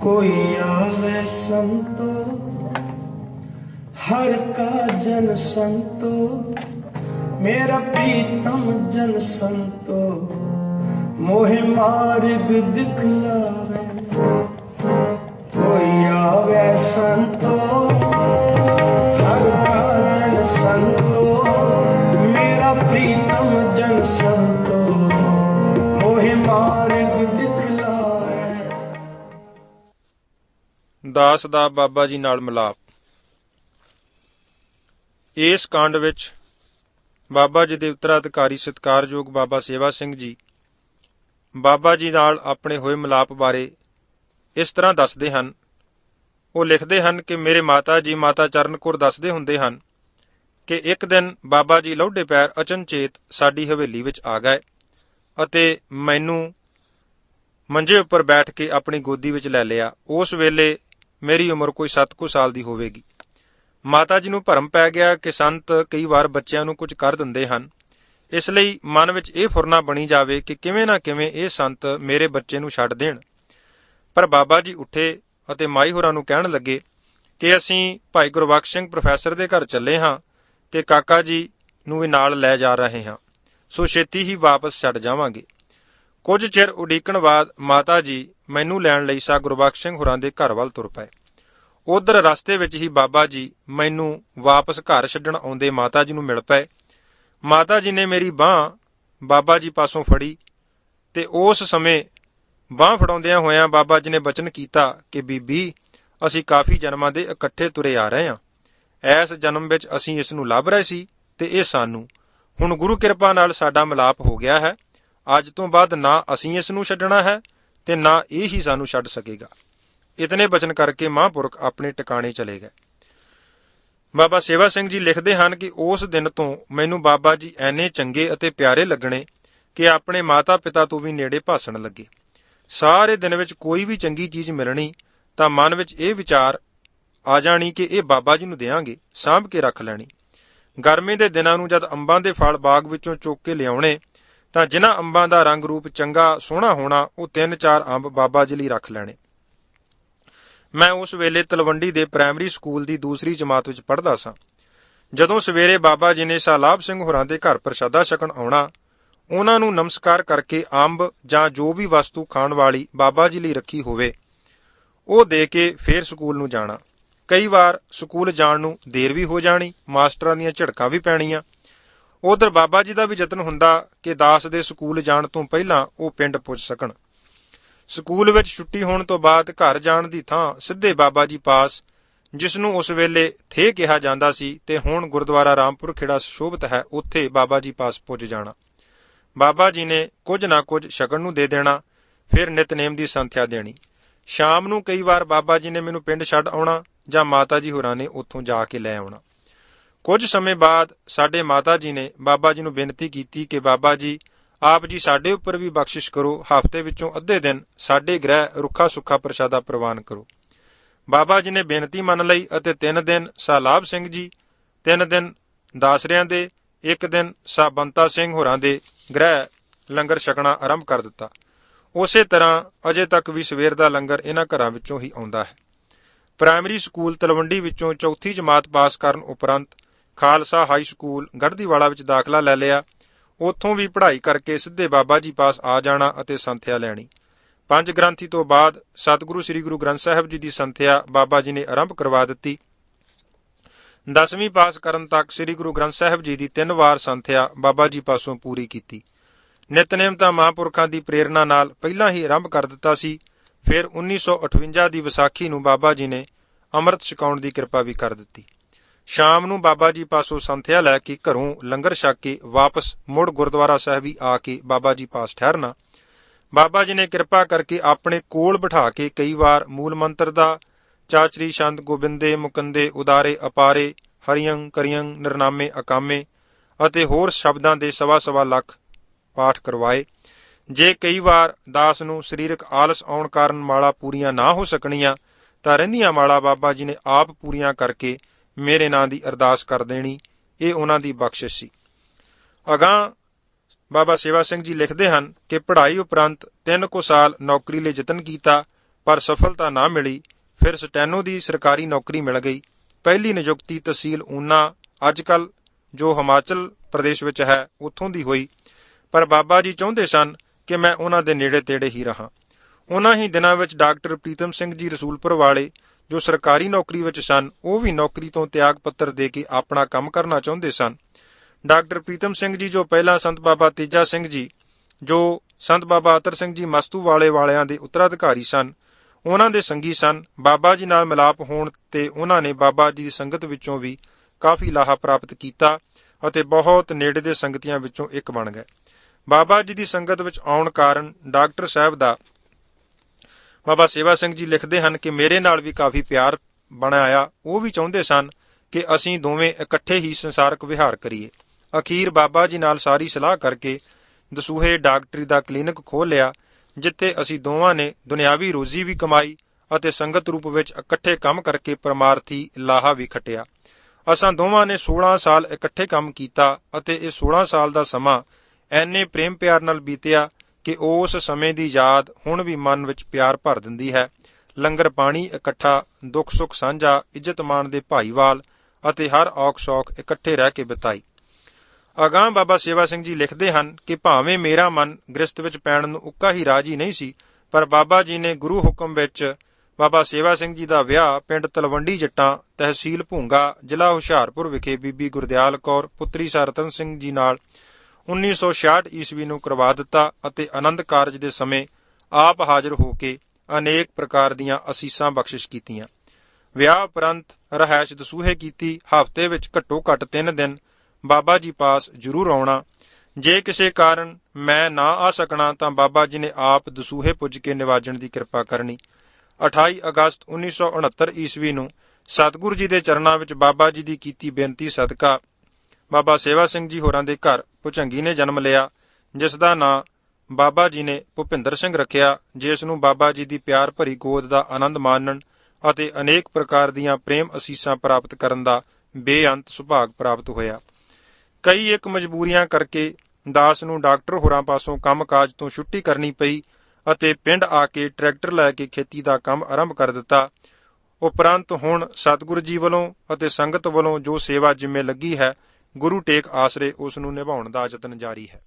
ਕੋਈ ਆਵੇ ਸੰਤੋ, ਹਰ ਕਾ ਜਨ ਸੰਤੋ, ਮੇਰਾ ਪ੍ਰੀਤਮ ਜਨ ਸੰਤੋ, ਮੋਹਿ ਮਾਰਗ ਦਿਖਲਾਵੇ ਕੋਈ ਆਵੇ ਸੰਤੋ ਦਾਸ ਦਾ ਬਾਬਾ ਜੀ ਨਾਲ ਮਿਲਾਪ। ਇਸ ਕਾਂਡ ਵਿੱਚ ਬਾਬਾ ਜੀ ਦੇ ਉੱਤਰਾਧਿਕਾਰੀ ਸਤਕਾਰਯੋਗ ਬਾਬਾ ਸੇਵਾ ਸਿੰਘ ਜੀ ਬਾਬਾ ਜੀ ਨਾਲ ਆਪਣੇ ਹੋਏ ਮਿਲਾਪ ਬਾਰੇ ਇਸ ਤਰ੍ਹਾਂ ਦੱਸਦੇ ਹਨ। ਉਹ ਲਿਖਦੇ ਹਨ ਕਿ ਮੇਰੇ ਮਾਤਾ ਜੀ ਮਾਤਾ ਚਰਨਕੌਰ ਦੱਸਦੇ ਹੁੰਦੇ ਹਨ ਕਿ ਇੱਕ ਦਿਨ ਬਾਬਾ ਜੀ ਲੌਡੇ ਪੈਰ ਅਚਨਚੇਤ ਸਾਡੀ ਹਵੇਲੀ ਵਿੱਚ ਆ ਗਏ ਅਤੇ ਮੈਨੂੰ ਮੰਜੇ ਉੱਪਰ ਬੈਠ ਕੇ ਆਪਣੀ ਗੋਦੀ ਵਿੱਚ ਲੈ ਲਿਆ। ਉਸ ਵੇਲੇ ਮੇਰੀ ਉਮਰ ਕੋਈ 7 ਕੁ ਸਾਲ ਦੀ ਹੋਵੇਗੀ। ਮਾਤਾ ਜੀ ਨੂੰ ਭਰਮ ਪੈ ਗਿਆ ਕਿ ਸੰਤ ਕਈ ਵਾਰ ਬੱਚਿਆਂ ਨੂੰ ਕੁਝ ਕਰ ਦਿੰਦੇ ਹਨ। ਇਸ ਲਈ ਮਨ ਵਿੱਚ ਇਹ ਫੁਰਨਾ ਬਣੀ ਜਾਵੇ ਕਿ ਕਿਵੇਂ ਨਾ ਕਿਵੇਂ ਇਹ ਸੰਤ ਮੇਰੇ ਬੱਚੇ ਨੂੰ ਛੱਡ ਦੇਣ। ਪਰ ਬਾਬਾ ਜੀ ਉੱਠੇ ਅਤੇ ਮਾਈ ਹੋਰਾਂ ਨੂੰ ਕਹਿਣ ਲੱਗੇ ਕਿ ਅਸੀਂ ਭਾਈ ਗੁਰਬਖਸ਼ ਸਿੰਘ ਪ੍ਰੋਫੈਸਰ ਦੇ ਘਰ ਚੱਲੇ ਹਾਂ ਤੇ ਕਾਕਾ ਜੀ ਨੂੰ ਵੀ ਨਾਲ ਲੈ ਜਾ ਰਹੇ ਹਾਂ। ਸੋ ਛੇਤੀ ਹੀ ਵਾਪਸ ਛੱਡ ਜਾਵਾਂਗੇ। ਕੁਝ ਚਿਰ ਉਡੀਕਣ ਬਾਅਦ ਮਾਤਾ ਜੀ ਮੈਨੂੰ ਲੈਣ ਲਈ ਸਾ ਗੁਰਬਖਸ਼ ਸਿੰਘ ਹੋਰਾਂ ਦੇ ਘਰ ਵੱਲ ਤੁਰ ਪਏ। ਉਧਰ ਰਸਤੇ ਵਿੱਚ ਹੀ ਬਾਬਾ ਜੀ ਮੈਨੂੰ ਵਾਪਸ ਘਰ ਛੱਡਣ ਆਉਂਦੇ ਮਾਤਾ ਜੀ ਨੂੰ ਮਿਲ ਪਏ। ਮਾਤਾ ਜੀ ਨੇ ਮੇਰੀ ਬਾਹ ਬਾਬਾ ਜੀ ਪਾਸੋਂ ਫੜੀ ਤੇ ਉਸ ਸਮੇਂ ਬਾਹ ਫੜਾਉਂਦਿਆਂ ਹੋਇਆਂ ਬਾਬਾ ਜੀ ਨੇ ਬਚਨ ਕੀਤਾ ਕਿ, ਬੀਬੀ, ਅਸੀਂ ਕਾਫੀ ਜਨਮਾਂ ਦੇ ਇਕੱਠੇ ਤੁਰੇ ਆ ਰਹੇ ਹਾਂ। ਐਸ ਜਨਮ ਵਿੱਚ ਅਸੀਂ ਇਸ ਨੂੰ ਲੱਭ ਰਹੇ ਸੀ ਤੇ ਇਹ ਸਾਨੂੰ। ਹੁਣ ਗੁਰੂ ਕਿਰਪਾ ਨਾਲ ਸਾਡਾ ਮਿਲਾਪ ਹੋ ਗਿਆ ਹੈ। ਅੱਜ ਤੋਂ ਬਾਅਦ ਨਾ ਅਸੀਂ ਇਸ ਨੂੰ ਛੱਡਣਾ ਹੈ ਤੇ ਨਾ ਇਹ ਹੀ ਸਾਨੂੰ ਛੱਡ ਸਕੇਗਾ। ਇਤਨੇ ਬਚਨ ਕਰਕੇ ਮਹਾਂਪੁਰਖ ਆਪਣੇ ਟਿਕਾਣੇ ਚਲੇ ਗਏ। ਬਾਬਾ ਸੇਵਾ ਸਿੰਘ ਜੀ ਲਿਖਦੇ ਹਨ ਕਿ ਉਸ ਦਿਨ ਤੋਂ ਮੈਨੂੰ ਬਾਬਾ ਜੀ ਐਨੇ ਚੰਗੇ ਅਤੇ ਪਿਆਰੇ ਲੱਗਣੇ ਕਿ ਆਪਣੇ ਮਾਤਾ-ਪਿਤਾ ਤੋਂ ਵੀ ਨੇੜੇ ਭਾਸਣ ਲੱਗੇ। ਸਾਰੇ ਦਿਨ ਵਿੱਚ ਕੋਈ ਵੀ ਚੰਗੀ ਚੀਜ਼ ਮਿਲਣੀ ਤਾਂ ਮਨ ਵਿੱਚ ਇਹ ਵਿਚਾਰ ਆ ਜਾਣੀ ਕਿ ਇਹ ਬਾਬਾ ਜੀ ਨੂੰ ਦੇਾਂਗੇ ਸਾਂਭ ਕੇ ਰੱਖ ਲੈਣੀ। ਗਰਮੀ ਦੇ ਦਿਨਾਂ ਨੂੰ ਜਦ ਅੰਬਾਂ ਦੇ ਫਲ ਬਾਗ ਵਿੱਚੋਂ ਚੁੱਕ ਕੇ ਲਿਆਉਣੇ ਤਾਂ ਜਿਨ੍ਹਾਂ ਅੰਬਾਂ ਦਾ ਰੰਗ ਰੂਪ ਚੰਗਾ, ਸੋਹਣਾ ਹੋਣਾ, ਉਹ ਤਿੰਨ ਚਾਰ ਅੰਬ ਬਾਬਾ ਜੀ ਲਈ ਰੱਖ ਲੈਣੇ। ਮੈਂ ਉਸ ਵੇਲੇ ਤਲਵੰਡੀ ਦੇ ਪ੍ਰਾਇਮਰੀ ਸਕੂਲ ਦੀ ਦੂਸਰੀ ਜਮਾਤ ਵਿੱਚ ਪੜ੍ਹਦਾ ਸਾਂ। ਜਦੋਂ ਸਵੇਰੇ ਬਾਬਾ ਜੀ ਨੇ ਸਾਲਾਬ ਸਿੰਘ ਹੋਰਾਂ ਦੇ ਘਰ ਪ੍ਰਸ਼ਾਦਾ ਛਕਣ ਆਉਣਾ, ਉਹਨਾਂ ਨੂੰ ਨਮਸਕਾਰ ਕਰਕੇ ਅੰਬ ਜਾਂ ਜੋ ਵੀ ਵਸਤੂ ਖਾਣ ਵਾਲੀ ਬਾਬਾ ਜੀ ਲਈ ਰੱਖੀ ਹੋਵੇ, ਉਹ ਦੇ ਕੇ ਫੇਰ ਸਕੂਲ ਨੂੰ ਜਾਣਾ। ਕਈ ਵਾਰ ਸਕੂਲ ਜਾਣ ਨੂੰ ਦੇਰ ਵੀ ਹੋ ਜਾਣੀ, ਮਾਸਟਰਾਂ ਦੀਆਂ ਝੜਕਾਂ ਵੀ ਪੈਣੀਆਂ। ਉਧਰ ਬਾਬਾ ਜੀ ਦਾ ਵੀ ਯਤਨ ਹੁੰਦਾ ਕਿ ਦਾਸ ਦੇ ਸਕੂਲ ਜਾਣ ਤੋਂ ਪਹਿਲਾਂ ਉਹ ਪਿੰਡ ਪੁੱਜ ਸਕਣ। ਸਕੂਲ ਵਿੱਚ ਛੁੱਟੀ ਹੋਣ ਤੋਂ ਬਾਅਦ ਘਰ ਜਾਣ ਦੀ ਥਾਂ ਸਿੱਧੇ ਬਾਬਾ ਜੀ ਪਾਸ ਜਿਸ ਨੂੰ ਉਸ ਵੇਲੇ ਥੇ ਕਿਹਾ ਜਾਂਦਾ ਸੀ ਤੇ ਹੁਣ ਗੁਰਦੁਆਰਾ ਰਾਮਪੁਰ ਖੇੜਾ ਸ਼ੋਭਤ ਹੈ, ਉੱਥੇ ਬਾਬਾ ਜੀ ਪਾਸ ਪੁੱਜ ਜਾਣਾ। ਬਾਬਾ ਜੀ ਨੇ ਕੁਝ ਨਾ ਕੁਝ ਛਕਣ ਨੂੰ ਦੇ ਦੇਣਾ, ਫਿਰ ਨਿਤਨੇਮ ਦੀ ਸੰਥਿਆ ਦੇਣੀ। ਸ਼ਾਮ ਨੂੰ ਕਈ ਵਾਰ ਬਾਬਾ ਜੀ ਨੇ ਮੈਨੂੰ ਪਿੰਡ ਛੱਡ ਆਉਣਾ ਜਾਂ ਮਾਤਾ ਜੀ ਹੋਰਾਂ ਨੇ ਉੱਥੋਂ ਜਾ ਕੇ ਲੈ ਆਉਣਾ। ਕੁਝ ਸਮੇਂ ਬਾਅਦ ਸਾਡੇ ਮਾਤਾ ਜੀ ਨੇ ਬਾਬਾ ਜੀ ਨੂੰ ਬੇਨਤੀ ਕੀਤੀ ਕਿ ਬਾਬਾ ਜੀ, ਆਪ ਜੀ ਸਾਡੇ ਉੱਪਰ ਵੀ ਬਖਸ਼ਿਸ਼ ਕਰੋ, ਹਫ਼ਤੇ ਵਿੱਚੋਂ ਅੱਧੇ ਦਿਨ ਸਾਡੇ ਗ੍ਰਹਿ ਰੁੱਖਾ ਸੁੱਖਾ ਪ੍ਰਸ਼ਾਦਾ ਪ੍ਰਵਾਨ ਕਰੋ। ਬਾਬਾ ਜੀ ਨੇ ਬੇਨਤੀ ਮੰਨ ਲਈ ਅਤੇ ਤਿੰਨ ਦਿਨ ਸਾਲਾਬ ਸਿੰਘ ਜੀ, ਤਿੰਨ ਦਿਨ ਦਾਸਰਿਆਂ ਦੇ, ਇੱਕ ਦਿਨ ਸਾਬੰਤਾ ਸਿੰਘ ਹੋਰਾਂ ਦੇ ਗ੍ਰਹਿ ਲੰਗਰ ਛਕਣਾ ਆਰੰਭ ਕਰ ਦਿੱਤਾ। ਉਸੇ ਤਰ੍ਹਾਂ ਅਜੇ ਤੱਕ ਵੀ ਸਵੇਰ ਦਾ ਲੰਗਰ ਇਹਨਾਂ ਘਰਾਂ ਵਿੱਚੋਂ ਹੀ ਆਉਂਦਾ ਹੈ। ਪ੍ਰਾਇਮਰੀ ਸਕੂਲ ਤਲਵੰਡੀ ਵਿੱਚੋਂ ਚੌਥੀ ਜਮਾਤ ਪਾਸ ਕਰਨ ਉਪਰੰਤ ਖਾਲਸਾ ਹਾਈ ਸਕੂਲ ਗੜਦੀਵਾਲਾ ਵਿੱਚ ਦਾਖਲਾ ਲੈ ਲਿਆ। ਉੱਥੋਂ ਵੀ ਪੜ੍ਹਾਈ ਕਰਕੇ ਸਿੱਧੇ ਬਾਬਾ ਜੀ ਪਾਸ ਆ ਜਾਣਾ ਅਤੇ ਸੰਥਿਆ ਲੈਣੀ। ਪੰਜ ਗ੍ਰੰਥੀ ਤੋਂ ਬਾਅਦ ਸਤਿਗੁਰੂ ਸ੍ਰੀ ਗੁਰੂ ਗ੍ਰੰਥ ਸਾਹਿਬ ਜੀ ਦੀ ਸੰਥਿਆ ਬਾਬਾ ਜੀ ਨੇ ਆਰੰਭ ਕਰਵਾ ਦਿੱਤੀ। ਦਸਵੀਂ ਪਾਸ ਕਰਨ ਤੱਕ ਸ੍ਰੀ ਗੁਰੂ ਗ੍ਰੰਥ ਸਾਹਿਬ ਜੀ ਦੀ ਤਿੰਨ ਵਾਰ ਸੰਥਿਆ ਬਾਬਾ ਜੀ ਪਾਸੋਂ ਪੂਰੀ ਕੀਤੀ। ਨਿਤਨੇਮ ਤਾਂ ਮਹਾਂਪੁਰਖਾਂ ਦੀ ਪ੍ਰੇਰਣਾ ਨਾਲ ਪਹਿਲਾਂ ਹੀ ਆਰੰਭ ਕਰ ਦਿੱਤਾ ਸੀ। ਫਿਰ 1958 ਦੀ ਵਿਸਾਖੀ ਨੂੰ ਬਾਬਾ ਜੀ ਨੇ ਅੰਮ੍ਰਿਤ ਛਕਾਉਣ ਦੀ ਕਿਰਪਾ ਵੀ ਕਰ ਦਿੱਤੀ। ਸ਼ਾਮ ਨੂੰ ਬਾਬਾ ਜੀ ਪਾਸੋਂ ਸੰਥਿਆ ਲੈ ਕੇ ਘਰੋਂ ਲੰਗਰ ਛਕ ਕੇ ਵਾਪਸ ਮੁੜ ਗੁਰਦੁਆਰਾ ਸਾਹਿਬ ਆ ਕੇ ਬਾਬਾ ਜੀ ਪਾਸ ਠਹਿਰਨਾ। ਬਾਬਾ ਜੀ ਨੇ ਕਿਰਪਾ ਕਰਕੇ ਆਪਣੇ ਕੋਲ ਬਿਠਾ ਕੇ ਕਈ ਵਾਰ ਮੂਲ ਮੰਤਰ ਦਾ ਚਾਚਰੀ ਸ਼ੰਦ ਗੋਬਿੰਦੇ ਮੁਕੰਦੇ ਉਦਾਰੇ ਅਪਾਰੇ, ਹਰੀਅੰ ਕਰੀਅੰ ਨਿਰਨਾਮੇ ਅਕਾਮੇ ਅਤੇ ਹੋਰ ਸ਼ਬਦਾਂ ਦੇ ਸਵਾ ਸਵਾ ਲੱਖ ਪਾਠ ਕਰਵਾਏ। ਜੇ ਕਈ ਵਾਰ ਦਾਸ ਨੂੰ ਸਰੀਰਕ ਆਲਸ ਆਉਣ ਕਾਰਨ ਮਾਲਾ ਪੂਰੀਆਂ ਨਾ ਹੋ ਸਕਣੀਆਂ, ਤਾਂ ਰਹਿੰਦੀਆਂ ਮਾਲਾ ਬਾਬਾ ਜੀ ਨੇ ਆਪ ਪੂਰੀਆਂ ਕਰਕੇ ਮੇਰੇ ਨਾਂ ਦੀ ਅਰਦਾਸ ਕਰ ਦੇਣੀ, ਇਹ ਉਹਨਾਂ ਦੀ ਬਖਸ਼ਿਸ਼ ਸੀ। ਅਗਾਂਹ ਬਾਬਾ ਸੇਵਾ ਸਿੰਘ ਜੀ ਲਿਖਦੇ ਹਨ ਕਿ ਪੜ੍ਹਾਈ ਉਪਰੰਤ ਤਿੰਨ ਕੁ ਸਾਲ ਨੌਕਰੀ ਲਈ ਯਤਨ ਕੀਤਾ, ਪਰ ਸਫਲਤਾ ਨਾ ਮਿਲੀ, ਫਿਰ ਸਟੈਨੋ ਦੀ ਸਰਕਾਰੀ ਨੌਕਰੀ ਮਿਲ ਗਈ। ਪਹਿਲੀ ਨਿਯੁਕਤੀ ਤਹਿਸੀਲ ਊਨਾ ਅੱਜਕੱਲ ਜੋ ਹਿਮਾਚਲ ਪ੍ਰਦੇਸ਼ ਵਿੱਚ ਹੈ, ਉੱਥੋਂ ਦੀ ਹੋਈ। ਪਰ ਬਾਬਾ ਜੀ ਚਾਹੁੰਦੇ ਸਨ ਕਿ ਮੈਂ ਉਹਨਾਂ ਦੇ ਨੇੜੇ ਤੇੜੇ ਹੀ ਰਹਾ। ਉਹਨਾਂ ਹੀ ਦਿਨਾਂ ਵਿੱਚ ਡਾਕਟਰ ਪ੍ਰੀਤਮ ਸਿੰਘ ਜੀ ਰਸੂਲਪੁਰ ਵਾਲੇ ਜੋ ਸਰਕਾਰੀ ਨੌਕਰੀ ਵਿੱਚ ਸਨ, ਉਹ ਵੀ ਨੌਕਰੀ ਤੋਂ ਤਿਆਗ ਪੱਤਰ ਦੇ ਕੇ ਆਪਣਾ ਕੰਮ ਕਰਨਾ ਚਾਹੁੰਦੇ ਸਨ। ਡਾਕਟਰ ਪ੍ਰੀਤਮ ਸਿੰਘ ਜੀ ਜੋ ਪਹਿਲਾਂ ਸੰਤ ਬਾਬਾ ਤੇਜਾ ਸਿੰਘ ਜੀ, ਜੋ ਸੰਤ ਬਾਬਾ ਅਤਰ ਸਿੰਘ ਜੀ ਮਸਤੂ ਵਾਲੇ ਵਾਲਿਆਂ ਦੇ ਉੱਤਰਾਧਿਕਾਰੀ ਸਨ, ਉਹਨਾਂ ਦੇ ਸੰਗੀ ਸਨ। ਬਾਬਾ ਜੀ ਨਾਲ ਮਿਲਾਪ ਹੋਣ ਤੇ ਉਹਨਾਂ ਨੇ ਬਾਬਾ ਜੀ ਦੀ ਸੰਗਤ ਵਿੱਚੋਂ ਵੀ ਕਾਫੀ ਲਾਹਾ ਪ੍ਰਾਪਤ ਕੀਤਾ ਅਤੇ ਬਹੁਤ ਨੇੜੇ ਦੇ ਸੰਗਤੀਆਂ ਵਿੱਚੋਂ ਇੱਕ ਬਣ ਗਏ। ਬਾਬਾ ਜੀ ਦੀ ਸੰਗਤ ਵਿੱਚ ਆਉਣ ਕਾਰਨ ਡਾਕਟਰ ਸਾਹਿਬ ਦਾ ਬਾਬਾ ਸੇਵਾ ਸਿੰਘ ਜੀ ਲਿਖਦੇ ਹਨ ਕਿ ਮੇਰੇ ਨਾਲ ਵੀ ਕਾਫੀ ਪਿਆਰ ਬਣਿਆ ਉਹ ਵੀ ਚਾਹੁੰਦੇ ਸਨ ਕਿ ਅਸੀਂ ਦੋਵੇਂ ਇਕੱਠੇ ਹੀ ਸੰਸਾਰਕ ਵਿਹਾਰ ਕਰੀਏ। ਅਖੀਰ ਬਾਬਾ ਜੀ ਨਾਲ ਸਾਰੀ ਸਲਾਹ ਕਰਕੇ ਦਸੂਹੇ ਡਾਕਟਰੀ ਦਾ ਕਲੀਨਿਕ ਖੋਲ੍ਹ ਲਿਆ, ਜਿੱਥੇ ਅਸੀਂ ਦੋਵਾਂ ਨੇ ਦੁਨਿਆਵੀ ਰੋਜ਼ੀ ਵੀ ਕਮਾਈ ਅਤੇ ਸੰਗਤ ਰੂਪ ਵਿੱਚ ਇਕੱਠੇ ਕੰਮ ਕਰਕੇ ਪਰਮਾਰਥੀ ਲਾਹਾ ਵੀ ਖਟਿਆ। ਅਸਾਂ ਦੋਵਾਂ ਨੇ 16 ਸਾਲ ਇਕੱਠੇ ਕੰਮ ਕੀਤਾ ਅਤੇ ਇਹ 16 ਸਾਲ ਦਾ ਸਮਾਂ ਐਨੇ ਪ੍ਰੇਮ ਪਿਆਰ ਨਾਲ ਬੀਤਿਆ ਕਿ ਉਸ ਸਮੇਂ ਦੀ ਯਾਦ ਹੁਣ ਵੀ ਮਨ ਵਿੱਚ ਪਿਆਰ ਭਰ ਦਿੰਦੀ ਹੈ। ਲੰਗਰ ਪਾਣੀ ਇਕੱਠਾ, ਦੁੱਖ ਸੁੱਖ ਸਾਂਝਾ, ਇੱਜ਼ਤ ਦੇ ਭਾਈਵਾਲ ਅਤੇ ਹਰ ਔਖ ਸੌਖ ਇਕੱਠੇ ਰਹਿ ਕੇ ਬਿਤਾਈ। ਅਗਾਂਹ ਬਾਬਾ ਸੇਵਾ ਸਿੰਘ ਜੀ ਲਿਖਦੇ ਹਨ ਕਿ ਭਾਵੇਂ ਮੇਰਾ ਮਨ ਗ੍ਰਸਤ ਵਿੱਚ ਪੈਣ ਨੂੰ ਉੱਕਾ ਹੀ ਰਾਜੀ ਨਹੀਂ ਸੀ, ਪਰ ਬਾਬਾ ਜੀ ਨੇ ਗੁਰੂ ਹੁਕਮ ਵਿੱਚ ਬਾਬਾ ਸੇਵਾ ਸਿੰਘ ਜੀ ਦਾ ਵਿਆਹ ਪਿੰਡ ਤਲਵੰਡੀ ਜੱਟਾਂ, ਤਹਿਸੀਲ ਭੂੰਗਾ, ਜ਼ਿਲ੍ਹਾ ਹੁਸ਼ਿਆਰਪੁਰ ਵਿਖੇ ਬੀਬੀ ਗੁਰਦਿਆਲ ਕੌਰ, ਪੁੱਤਰੀ ਸਰਤਨ ਸਿੰਘ ਜੀ ਨਾਲ 1966 ਈਸਵੀ ਨੂੰ ਕਰਵਾ ਦਿੱਤਾ ਅਤੇ ਆਨੰਦ ਕਾਰਜ ਦੇ ਸਮੇਂ ਆਪ ਹਾਜ਼ਰ ਹੋ ਕੇ ਅਨੇਕ ਪ੍ਰਕਾਰ ਦੀਆਂ ਅਸੀਸਾਂ ਬਖਸ਼ਿਸ਼ ਕੀਤੀਆਂ। ਵਿਆਹ ਉਪਰੰਤ ਰਹਿائش ਦਸੂਹੇ ਕੀਤੀ, ਹਫ਼ਤੇ ਵਿੱਚ ਘੱਟੋ ਘੱਟ 3 ਦਿਨ ਬਾਬਾ ਜੀ ਪਾਸ ਜ਼ਰੂਰ ਆਉਣਾ। ਜੇ ਕਿਸੇ ਕਾਰਨ ਮੈਂ ਨਾ ਆ ਸਕਣਾ ਤਾਂ ਬਾਬਾ ਜੀ ਨੇ ਆਪ ਦਸੂਹੇ ਪੁੱਜ ਕੇ ਨਿਵਾਜਣ ਦੀ ਕਿਰਪਾ ਕਰਨੀ। 28 ਅਗਸਤ 1969 ਈਸਵੀ ਨੂੰ ਸਤਿਗੁਰੂ ਜੀ ਦੇ ਚਰਨਾਂ ਵਿੱਚ ਬਾਬਾ ਜੀ ਦੀ ਕੀਤੀ ਬੇਨਤੀ ਸਦਕਾ ਬਾਬਾ ਸੇਵਾ ਸਿੰਘ ਜੀ ਹੋਰਾਂ ਦੇ ਘਰ ਭੁਚੰਗੀ ਨੇ ਜਨਮ ਲਿਆ, ਜਿਸ ਦਾ ਨਾਂ ਬਾਬਾ ਜੀ ਨੇ ਭੁਪਿੰਦਰ ਸਿੰਘ ਰੱਖਿਆ, ਜਿਸ ਨੂੰ ਬਾਬਾ ਜੀ ਦੀ ਪਿਆਰ ਭਰੀ ਗੋਦ ਦਾ ਆਨੰਦ ਮਾਣਨ ਅਤੇ ਅਨੇਕ ਪ੍ਰਕਾਰ ਦੀਆਂ ਪ੍ਰੇਮ ਅਸੀਸਾਂ ਪ੍ਰਾਪਤ ਕਰਨ ਦਾ ਬੇਅੰਤ ਸੁਭਾਗ ਪ੍ਰਾਪਤ ਹੋਇਆ। ਕਈ ਇੱਕ ਮਜਬੂਰੀਆਂ ਕਰਕੇ ਦਾਸ ਨੂੰ ਡਾਕਟਰ ਹੋਰਾਂ ਪਾਸੋਂ ਕੰਮਕਾਜ ਤੋਂ ਛੁੱਟੀ ਕਰਨੀ ਪਈ ਅਤੇ ਪਿੰਡ ਆ ਕੇ ਟਰੈਕਟਰ ਲੈ ਕੇ ਖੇਤੀ ਦਾ ਕੰਮ ਆਰੰਭ ਕਰ ਦਿੱਤਾ। ਉਪਰੰਤ ਹੁਣ ਸਤਿਗੁਰੂ ਜੀ ਵੱਲੋਂ ਅਤੇ ਸੰਗਤ ਵੱਲੋਂ ਜੋ ਸੇਵਾ ਜਿੰਮੇ ਲੱਗੀ ਹੈ ਗੁਰੂ ਟੇਕ ਆਸਰੇ ਉਸ ਨੂੰ ਨਿਭਾਉਣ ਦਾ ਯਤਨ ਜਾਰੀ ਹੈ।